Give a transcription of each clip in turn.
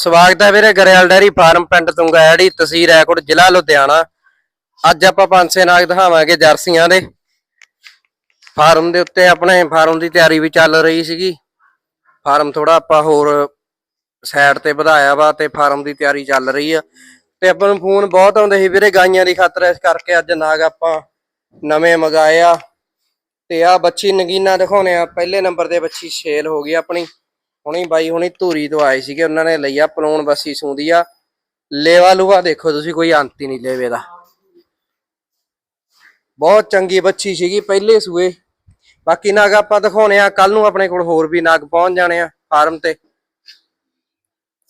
ਸਵਾਗਤ ਹੈ ਵੀਰੇ ਗਰੇਵਾਲ ਡੈਰੀ ਫਾਰਮ ਪਿੰਡ ਤੁੰਗਾੜੀ ਤਹਿਸੀਲ ਰੈਕੋਟ ਜ਼ਿਲ੍ਹਾ ਲੁਧਿਆਣਾ। ਅੱਜ ਆਪਾਂ ਪੰਜਸੇ ਨਾਗ ਦਿਖਾਵਾਂਗੇ ਜਰਸੀਆਂ ਦੇ। ਫਾਰਮ ਦੇ ਉੱਤੇ ਆਪਣੇ ਫਾਰਮ ਦੀ ਤਿਆਰੀ ਵੀ ਚੱਲ ਰਹੀ ਸੀਗੀ। ਫਾਰਮ ਥੋੜਾ ਆਪਾਂ ਹੋਰ ਸਾਈਡ ਤੇ ਵਧਾਇਆ ਵਾ ਤੇ ਫਾਰਮ ਦੀ ਤਿਆਰੀ ਚੱਲ ਰਹੀ ਆ। ਤੇ ਆਪਾਂ ਨੂੰ ਫੋਨ ਬਹੁਤ ਆਉਂਦੇ ਸੀ ਵੀਰੇ ਗਾਈਆਂ ਦੀ ਖਾਤਰ, ਇਸ ਕਰਕੇ ਅੱਜ ਨਾਗ ਆਪਾਂ ਨਵੇਂ ਮਗਾਏ ਆ। ਤੇ ਆ ਬੱਚੀ ਨਗੀਨਾ ਦਿਖਾਉਣੇ ਆ। ਪਹਿਲੇ ਨੰਬਰ ਤੇ ਬੱਚੀ ਸੇਲ ਹੋ ਗਈ ਆਪਣੀ। ਹੁਣੀ ਬਾਈ ਹੁਣੀ ਧੂਰੀ ਤੋਂ ਆਏ ਸੀਗੇ, ਉਹਨਾਂ ਨੇ ਲਈਆ ਪਲੂਣ ਬੱਸੀ ਸੂੰਦੀ ਆ। ਲੇਵਾ ਲੂਆ ਦੇਖੋ ਤੁਸੀਂ, ਕੋਈ ਅੰਤ ਹੀ ਨਹੀਂ ਲੇਵੇ ਦਾ। ਬਹੁਤ ਚੰਗੀ ਬੱਚੀ ਸੀਗੀ, ਪਹਿਲੇ ਸੂਏ। ਬਾਕੀ ਨਾਗ ਆਪਾਂ ਦਿਖਾਉਣੇ ਆ ਕੱਲ ਨੂੰ ਆਪਣੇ ਕੋਲ ਹੋਰ ਵੀ ਨਾਗ ਪਹੁੰਚ ਜਾਣੇ ਆ ਫਾਰਮ ਤੇ।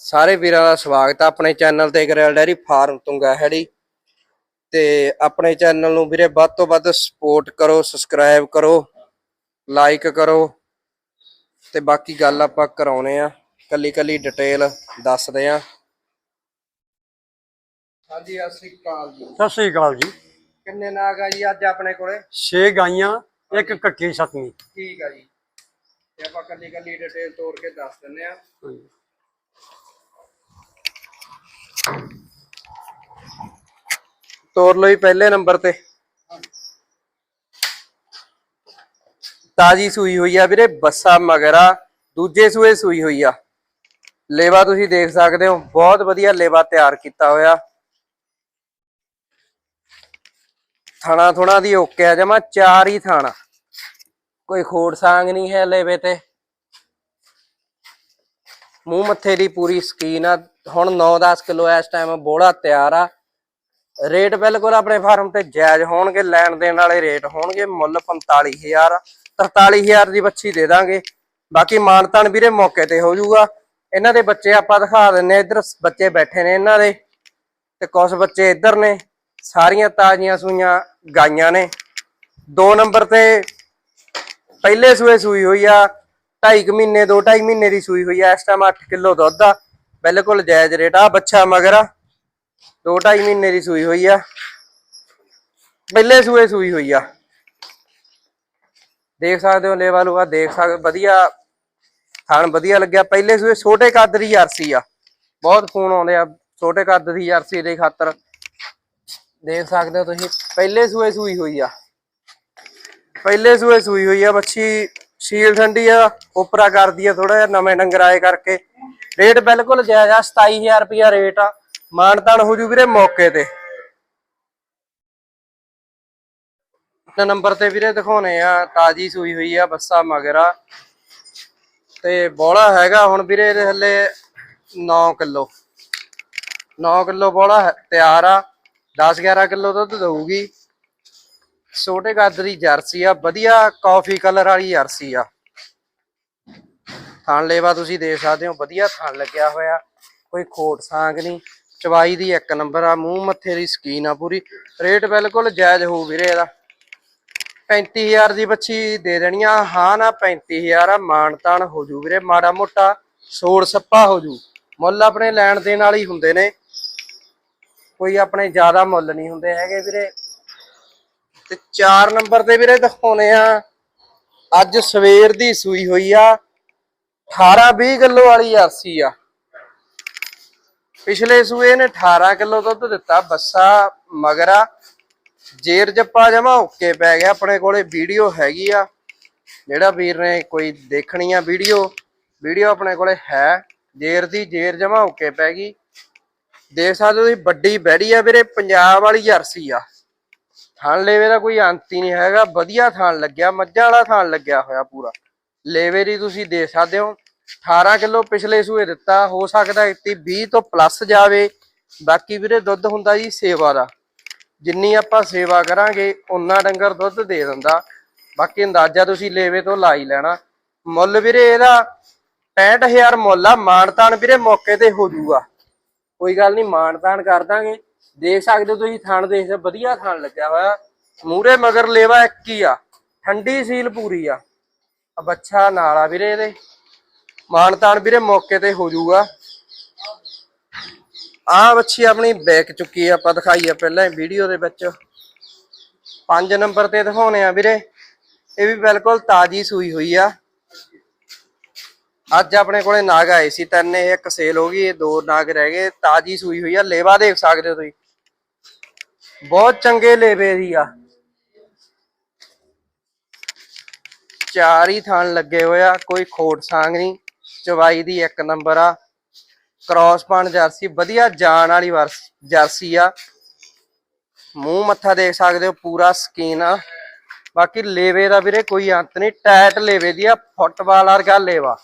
ਸਾਰੇ ਵੀਰਾਂ ਦਾ ਸਵਾਗਤ ਆ, ਆਪਣੇ ਚੈਨਲ ਤੇ ਗਰੇਲ ਡੈਰੀ ਫਾਰਮ ਤੁੰਗਾ ਹੈੜੀ ਤੇ ਆਪਣੇ ਚੈਨਲ ਨੂੰ ਵੀਰੇ, ਵੱਧ ਤੋਂ ਵੱਧ ਸਪੋਰਟ ਕਰੋ ਸਬਸਕ੍ਰਾਈਬ ਕਰੋ ਲਾਈਕ ਕਰੋ। ਤੇ ਬਾਕੀ ਗੱਲ ਆਪਾਂ ਕਰਾਉਨੇ ਆ ਕੱਲੀ ਕੱਲੀ ਡਿਟੇਲ ਦੱਸਦੇ ਆ। ਹਾਂਜੀ ਸਤਿ ਸ਼੍ਰੀ ਅਕਾਲ ਜੀ। ਸਤਿ ਸ੍ਰੀ ਅਕਾਲ ਜੀ। ਕਿੰਨੇ ਨਾਗ ਆ ਜੀ ਅੱਜ ਆਪਣੇ ਕੋਲੇ? ਛੇ ਗਾਈਆਂ ਇੱਕ ਕੱਟੀ ਸਤਵੀਂ। ਠੀਕ ਆ ਜੀ। ਤੇ ਆਪਾਂ ਕੱਲੀ ਕੱਲੀ ਡਿਟੇਲ ਤੋੜ ਕੇ ਦੱਸ ਦਿੰਨੇ ਆ। ਤੋੜ ਜੀ ਪਹਿਲੇ ਨੰਬਰ ਤੇ। ਤਾਜੀ ਸੂਈ ਹੋਈ ਆ ਵੀਰੇ, ਬੱਸਾ ਮਗਰਾ, ਦੂਜੇ ਸੂਏ ਸੂਈ ਹੋਈ ਆ। ਲੇਵਾ ਤੁਸੀਂ ਦੇਖ ਸਕਦੇ ਹੋ, ਬਹੁਤ ਵਧੀਆ ਲੇਵਾ ਤਿਆਰ ਕੀਤਾ ਹੋਇਆ। ਥਣਾ ਥੁਣਾ ਦੀ ਓਕੇ ਆ, ਜਮਾ ਚਾਰ ਹੀ ਥਾਣਾ। ਕੋਈ ਖੋੜ ਸਾਂਗ ਨਹੀਂ ਹੈ ਲੇਵੇ ਤੇ। ਮੂੰਹ ਮੱਥੇ ਦੀ ਪੂਰੀ ਸਕੀਨ ਆ। ਹੁਣ 9-10 ਕਿਲੋ ਇਸ ਟਾਈਮ ਬੋੜਾ ਤਿਆਰ ਆ। ਰੇਟ ਬਿਲਕੁਲ ਆਪਣੇ ਫਾਰਮ ਤੇ ਜਾਇਜ਼ ਹੋਣਗੇ, ਲੈਣ ਦੇਣ ਵਾਲੇ ਰੇਟ ਹੋਣਗੇ ਮੁੱਲ 45000 43000 ਦੀ ਬੱਚੀ ਦੇ ਦਾਂਗੇ। ਬਾਕੀ ਮਾਨਤਾਨ ਵੀਰੇ ਮੌਕੇ ਤੇ ਹੋ ਜਾਊਗਾ। ਇਹਨਾਂ ਦੇ ਬੱਚੇ ਆਪਾਂ ਦਿਖਾ ਦਿੰਨੇ ਆ ਇੱਧਰ ਬੱਚੇ ਬੈਠੇ ਨੇ ਇਹਨਾਂ ਦੇ। ਤੇ ਕੁਝ ਬੱਚੇ ਇੱਧਰ ਨੇ। ਸਾਰੀਆਂ ਤਾਜ਼ੀਆਂ ਸੂਈਆਂ ਗਾਈਆਂ ਨੇ। ਦੋ ਨੰਬਰ ਤੇ ਪਹਿਲੇ ਸੂਏ ਸੂਈ ਹੋਈ ਆ। 2.5 ਮਹੀਨੇ 2.5 ਮਹੀਨੇ ਦੀ ਸੂਈ ਹੋਈ ਆ। ਇਸ ਟਾਈਮ 8 ਕਿਲੋ ਦੁੱਧ ਆ। ਬਿਲਕੁਲ ਜਾਇਜ਼ ਰੇਟ ਆ। ਬੱਚਾ ਮਗਰ ਆ। 2.5 ਮਹੀਨੇ ਦੀ ਸੂਈ ਹੋਈ ਆ। ਪਹਿਲੇ ਸੂਏ ਸੂਈ ਹੋਈ ਆ। ਦੇਖ ਸਕਦੇ ਹੋ ਲੇਵਾ ਆ ਦੇਖ ਸਕਦੇ ਵਧੀਆ ਥਣ ਵਧੀਆ ਲੱਗਿਆ। ਪਹਿਲੇ ਸੂਏ ਛੋਟੇ ਕੱਦ ਦੀ ਜਰਸੀ ਆ। ਬਹੁਤ ਫੋਨ ਆਉਂਦੇ ਆ, ਛੋਟੇ ਕੱਦ ਦੀ ਜਰਸੀ ਦੇ ਖਾਤਰ। ਦੇਖ ਸਕਦੇ ਹੋ ਤੁਸੀਂ, ਪਹਿਲੇ ਸੂਏ ਸੂਈ ਹੋਈ ਆ। ਪਹਿਲੇ ਸੂਏ ਸੂਈ ਹੋਈ ਆ ਬੱਚੀ ਸ਼ੀਲ ਠੰਡੀ ਆ, ਉਪਰਾ ਕਰਦੀ ਆ ਥੋੜਾ ਜਿਹਾ, ਨਵੇਂ ਡੰਗਰ ਆਏ ਕਰਕੇ। ਰੇਟ ਬਿਲਕੁਲ ਜਾਇਜ਼ ਆ 27000 ਰੁਪਿਆ ਰੇਟ ਆ। ਮਾਨਤਾਨ ਹੋ ਜੂ ਵੀਰੇ ਮੌਕੇ ਤੇ। ਨੰਬਰ ਤੇ ਵੀਰੇ ਦਿਖਾਉਣੇ ਆ, ਤਾਜੀ ਸੂਈ ਹੋਈ ਆ, ਬੱਸਾ ਮਗਰਾ ਤੇ ਬੋਲਾ ਹੈਗਾ ਹੁਣ ਵੀਰੇ ਇਹਦੇ ਥੱਲੇ 9 ਕਿਲੋ। 9 ਕਿਲੋ ਬੋਲਾ ਤਿਆਰ ਆ। 10 11 ਕਿਲੋ ਦੁੱਧ ਦਊਗੀ। ਛੋਟੇ ਕੱਦ ਜਰਸੀ ਆ, ਵਧੀਆ ਕਾਫੀ ਕਲਰ ਵਾਲੀ ਜਰਸੀ ਆ। ਥਣ ਲੇਵਾ ਤੁਸੀਂ ਦੇਖ ਸਕਦੇ ਹੋ, ਵਧੀਆ ਥਣ ਲੱਗਿਆ ਹੋਇਆ। ਕੋਈ ਖੋਟ ਸਾਂਗ ਨਹੀਂ। ਚਵਾਈ ਦੀ ਇੱਕ ਨੰਬਰ ਆ, ਮੂੰਹ ਮੱਥੇ ਦੀ ਸਕੀਨ ਆ ਪੂਰੀ। ਰੇਟ ਬਿਲਕੁਲ ਜਾਇਜ਼ ਹੋਊ ਵੀਰੇ ਇਹਦਾ। 35000 ਦੀ ਬੱਚੀ ਦੇ ਦੇਣੀਆਂ ਹਾਂ ਨਾ 35000 ਆ। ਮਾਨਤਾਨ ਹੋ ਜੂ ਵੀਰੇ, ਮਾੜਾ ਮੋਟਾ ਸੋੜ ਸੱਪਾ ਹੋ ਜੂ। ਮੁੱਲ ਆਪਣੇ ਲੈਣ ਦੇਣ ਵਾਲੀ ਹੁੰਦੇ ਨੇ। ਕੋਈ ਆਪਣੇ ਜ਼ਿਆਦਾ ਮੁੱਲ ਨਹੀਂ ਹੁੰਦੇ ਹੈਗੇ ਵੀਰੇ। ਤੇ 4 ਨੰਬਰ ਤੇ ਵੀਰੇ ਦਿਖਾਉਨੇ ਆ। ਅੱਜ ਸਵੇਰ ਦੀ ਸੂਈ ਹੋਈ ਆ। 18 20 ਕਿਲੋ ਵਾਲੀ ਆਰਸੀ ਆ। ਪਿਛਲੇ ਸੂਏ ਨੇ 18 ਕਿਲੋ ਦੁੱਧ ਦਿੱਤਾ, ਬੱਸਾ ਮਗਰਾ ਜੇਰ ਜੱਪਾ ਜਮਾ ਓਕੇ ਪੈ ਗਿਆ ਆਪਣੇ ਕੋਲੇ, ਵੀਡੀਓ ਹੈਗੀ ਆ। ਜਿਹੜਾ ਵੀਰ ਨੇ ਕੋਈ ਦੇਖਣੀ ਆ ਵੀਡੀਓ ਵੀਡੀਓ ਆਪਣੇ ਕੋਲੇ ਹੈ। ਜੇਰ ਦੀ ਜੇਰ ਜਮਾ ਓਕੇ ਪੈ ਗਈ। ਦੇਖ ਸਕਦੇ ਹੋ ਤੁਸੀਂ, ਵੱਡੀ ਬੈੜੀ ਆ ਵੀਰੇ, ਪੰਜਾਬ ਵਾਲੀ ਜਰਸੀ ਆ। ਥਣ ਲੇਵੇ ਦਾ ਕੋਈ ਅੰਤ ਹੀ ਨਹੀਂ ਹੈਗਾ। ਵਧੀਆ ਥਣ ਲੱਗਿਆ, ਮੱਝਾਂ ਵਾਲਾ ਥਣ ਲੱਗਿਆ ਹੋਇਆ ਪੂਰਾ। ਲੇਵੇ ਦੀ ਤੁਸੀਂ ਦੇਖ ਸਕਦੇ ਹੋ 18 ਕਿਲੋ ਪਿਛਲੇ ਸੂਏ ਦਿੱਤਾ, ਹੋ ਸਕਦਾ ਇੱਤੀ 20 ਤੋਂ ਪਲੱਸ ਜਾਵੇ। ਬਾਕੀ ਵੀਰੇ ਦੁੱਧ ਹੁੰਦਾ ਜੀ ਸੇਵਾ ਦਾ। ਜਿੰਨੀ ਆਪਾਂ ਸੇਵਾ ਕਰਾਂਗੇ ਉਨਾ ਡੰਗਰ ਦੁੱਧ ਦੇ ਦਿੰਦਾ। ਬਾਕੀ ਅੰਦਾਜ਼ਾ ਤੁਸੀਂ ਲੇਵੇ ਤੋਂ ਲਾ ਹੀ ਲੈਣਾ। ਮੁੱਲ ਵੀਰੇ ਇਹਦਾ 65000 ਮੁੱਲ ਆ। ਮਾਨਤਾਨ ਵੀਰੇ ਮੌਕੇ ਤੇ ਹੋ ਜਾਊਗਾ ਕੋਈ ਗੱਲ ਨਹੀਂ ਮਾਨਤਾਨ ਕਰ ਦਾਂਗੇ। ਦੇਖ ਸਕਦੇ ਹੋ ਤੁਸੀਂ ਥਣ ਦੇਖ ਹੋ, ਵਧੀਆ ਥਣ ਲੱਗਿਆ ਹੋਇਆ। ਮੂਰੇ ਮਗਰ ਲੇਵਾ ਇੱਕ ਹੀ ਆ। ਠੰਡੀ ਸੀਲ ਪੂਰੀ ਆ। ਆ ਬੱਚਾ ਨਾਲ ਆ ਵੀਰੇ ਇਹਦੇ। ਮਾਨਤਾਨ ਵੀਰੇ ਮੌਕੇ ਤੇ ਹੋ ਜਾਊਗਾ ਆ ਵੱਛੀ ਆਪਣੀ ਬੈਕ ਚੁੱਕੀ ਆ, ਆਪਾਂ ਦਿਖਾਈ ਆ ਪਹਿਲਾਂ ਵੀਡੀਓ ਦੇ ਵਿੱਚ। 5 ਨੰਬਰ ਤੇ ਦਿਖਾਉਣੇ ਆ ਵੀਰੇ। ਇਹ ਵੀ ਬਿਲਕੁਲ ਤਾਜੀ ਸੂਈ ਹੋਈ ਆ। ਅੱਜ ਆਪਣੇ ਕੋਲੇ ਨਾਗ ਆਏ ਸੀ, ਤਿੰਨ ਇਹ ਇੱਕ ਸੇਲ ਹੋ ਗਈ, ਇਹ ਦੋ ਨਾਗ ਰਹਿ ਗਏ, ਤਾਜੀ ਸੂਈ ਹੋਈ ਆ। ਲੇਵਾ ਦੇਖ ਸਕਦੇ ਹੋ ਤੁਸੀਂ। ਬਹੁਤ ਚੰਗੇ ਲੇਵੇ ਦੀ ਆ। ਚਾਰ ਹੀ ਥਣ ਲੱਗੇ ਹੋਏ ਆ, ਕੋਈ ਖੋਟ ਸਾਂਗ ਨਹੀਂ। ਚਵਾਈ ਦੀ ਇੱਕ ਨੰਬਰ ਆ। ਕ੍ਰਾਸ ਪਾਣ ਜਰਸੀ, ਵਧੀਆ ਜਾਨ ਵਾਲੀ ਜਰਸੀ ਆ। ਮੂੰਹ ਮੱਥਾ ਦੇਖ ਸਕਦੇ ਹੋ, ਪੂਰਾ ਸਕੀਨ ਆ। ਬਾਕੀ ਲੇਵੇ ਦਾ ਵੀਰੇ ਕੋਈ ਅੰਤ ਨਹੀਂ ਟਾਇਟ ਲੇਵੇ ਦੀ ਆ ਫੁੱਟਬਾਲ ਵਰਗਾ ਲੇਵਾ।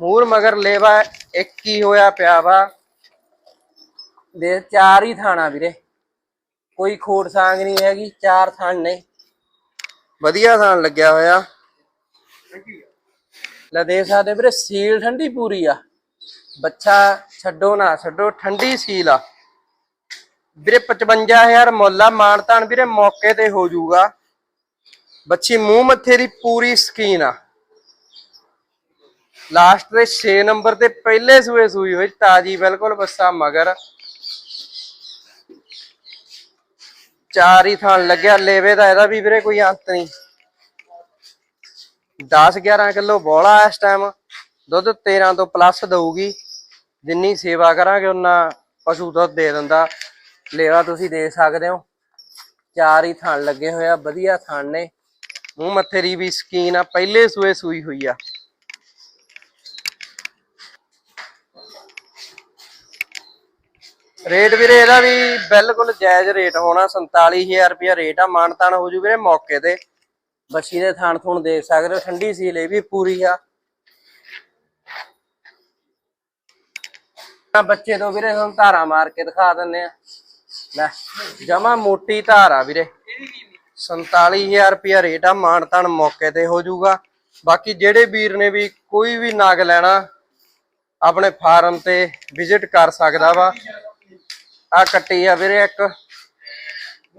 ਮੂਰ ਮਗਰ ਲੇਵਾ, ਇੱਕ ਹੀ ਹੋਇਆ ਪਿਆ ਵਾ। ਦੇ ਚਾਰ ਹੀ ਥਾਣਾ ਵੀਰੇ। ਕੋਈ ਖੋੜ ਸਾਂਗ ਨਹੀਂ ਹੈਗੀ, ਚਾਰ ਥਾਣ। ਨੇ ਵਧੀਆ ਥਾਣ ਲੱਗਿਆ ਹੋਇਆ। ਲੈ ਦੇ ਸਕਦੇ ਵੀਰੇ, ਸੀਲ ਠੰਡੀ ਪੂਰੀ ਆ। ਬੱਚਾ ਛੱਡੋ ਨਾ, ਛੱਡੋ, ਠੰਡੀ ਸੀਲ ਆ। ਵੀਰੇ 55000 ਮੁੱਲ ਆ, ਮਾਨਤਾਨ ਵੀਰੇ, ਮੌਕੇ ਤੇ ਹੋ ਜਾਊਗਾ। ਬੱਚੀ, ਮੂੰਹ ਮੱਥੇ ਦੀ ਪੂਰੀ ਸਕੀਨ ਆ। ਲਾਸਟ ਦੇ 6 ਨੰਬਰ ਤੇ ਪਹਿਲੇ ਸੂਏ ਸੂਈ ਹੋਈ, ਤਾਜੀ ਬਿਲਕੁਲ ਬੱਸਾ ਮਗਰ। ਚਾਰ ਹੀ ਥਾਣ ਲੱਗਿਆ, ਲੇਵੇ ਦਾ ਇਹਦਾ ਵੀ ਵੀਰੇ ਕੋਈ ਅੰਤ ਨਹੀਂ। 10 11 ਕਿਲੋ ਬੋਲਾ ਇਸ ਟਾਈਮ ਦੁੱਧ 13 ਤੋਂ ਪਲੱਸ ਦਊਗੀ। ਜਿੰਨੀ ਸੇਵਾ ਕਰਾਂਗੇ ਉਹਨਾਂ ਪਸ਼ੂ ਦੁੱਧ ਦੇ ਦਿੰਦਾ। ਲੇਵਾ ਤੁਸੀਂ ਦੇਖ ਸਕਦੇ ਹੋ। ਚਾਰ ਹੀ ਥਣ ਲੱਗੇ ਹੋਏ ਆ, ਵਧੀਆ ਥਣ ਨੇ। ਮੂੰਹ ਮੱਥੇ ਦੀ ਵੀ ਸਕੀਨ ਆ, ਪਹਿਲੇ ਸੂਏ ਸੂਈ ਹੋਈ ਆ। ਰੇਟ ਵੀਰੇ, ਇਹਦਾ ਵੀ ਬਿਲਕੁਲ ਜਾਇਜ਼ ਰੇਟ ਹੋਣਾ। 47000 ਰੁਪਇਆ ਰੇਟ ਆ। ਮਾਨਤਾਨ ਹੋ ਜੂ ਵੀਰੇ ਮੌਕੇ ਤੇ। ਬੱਛੀ ਦੇ ਥਾਣ ਥੂਣ ਦੇਖ ਸਕਦੇ ਹੋ, ਠੰਡੀ ਸੀਲ ਇਹ ਵੀ ਪੂਰੀ ਆ। ਆ ਬੱਚੇ ਤੋਂ ਵੀਰੇ ਹੁਣ ਧਾਰਾ ਮਾਰ ਕੇ ਦਿਖਾ ਦਿੰਨੇ ਆ। ਲੈ, ਜਮਾ ਮੋਟੀ ਧਾਰ ਵੀਰੇ। 47000 ਰੁਪਇਆ ਰੇਟ ਆ ਮਾਨਤਾਨ ਮੌਕੇ ਤੇ ਹੋ ਜਾਊਗਾ। ਬਾਕੀ ਜਿਹੜੇ ਵੀਰ ਨੇ ਵੀ ਕੋਈ ਵੀ ਨਾਗ ਲੈਣਾ, ਆਪਣੇ ਫਾਰਮ ਤੇ ਵਿਜ਼ਿਟ ਕਰ ਸਕਦਾ ਵਾ। ਆ ਕੱਟੀ ਆ ਵੀਰੇ ਇੱਕ।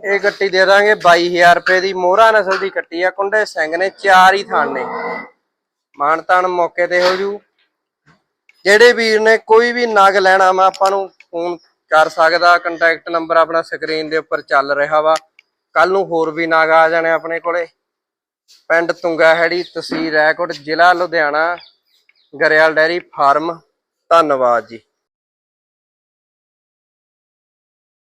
ਇਹ ਗੱਟੀ ਦੇ ਦਾਂਗੇ 22000 ਰੁਪਏ ਦੀ, ਮੋਹਰਾ ਨਸਲ ਦੀ ਕੱਟੀ ਆ। ਕੁੰਡੇ ਸਿੰਘ ਨੇ ਚਾਰ ਹੀ ਥਾਣ ਨੇ। ਮਾਨਤਾਨ ਮੌਕੇ ਤੇ ਹੋ ਜੂ। ਜਿਹੜੇ ਵੀਰ ਨੇ ਕੋਈ ਵੀ ਨਗ ਲੈਣਾ ਵਾ ਆਪਾਂ ਨੂੰ ਫੋਨ ਕਰ ਸਕਦਾ। ਕੰਟੈਕਟ ਨੰਬਰ ਆਪਣਾ ਸਕਰੀਨ ਦੇ ਉੱਪਰ ਚੱਲ ਰਿਹਾ ਵਾ। ਕੱਲ ਨੂੰ ਹੋਰ ਵੀ ਨਗ ਆ ਜਾਣੇ ਆਪਣੇ ਕੋਲੇ। ਪਿੰਡ ਤੁੰਗਾ ਹੈੜੀ ਤਹਿਸੀਲ ਰੈਕੋਟ, ਜ਼ਿਲ੍ਹਾ ਲੁਧਿਆਣਾ ਗਰੇਵਾਲ ਡੈਰੀ ਫਾਰਮ। ਧੰਨਵਾਦ ਜੀ।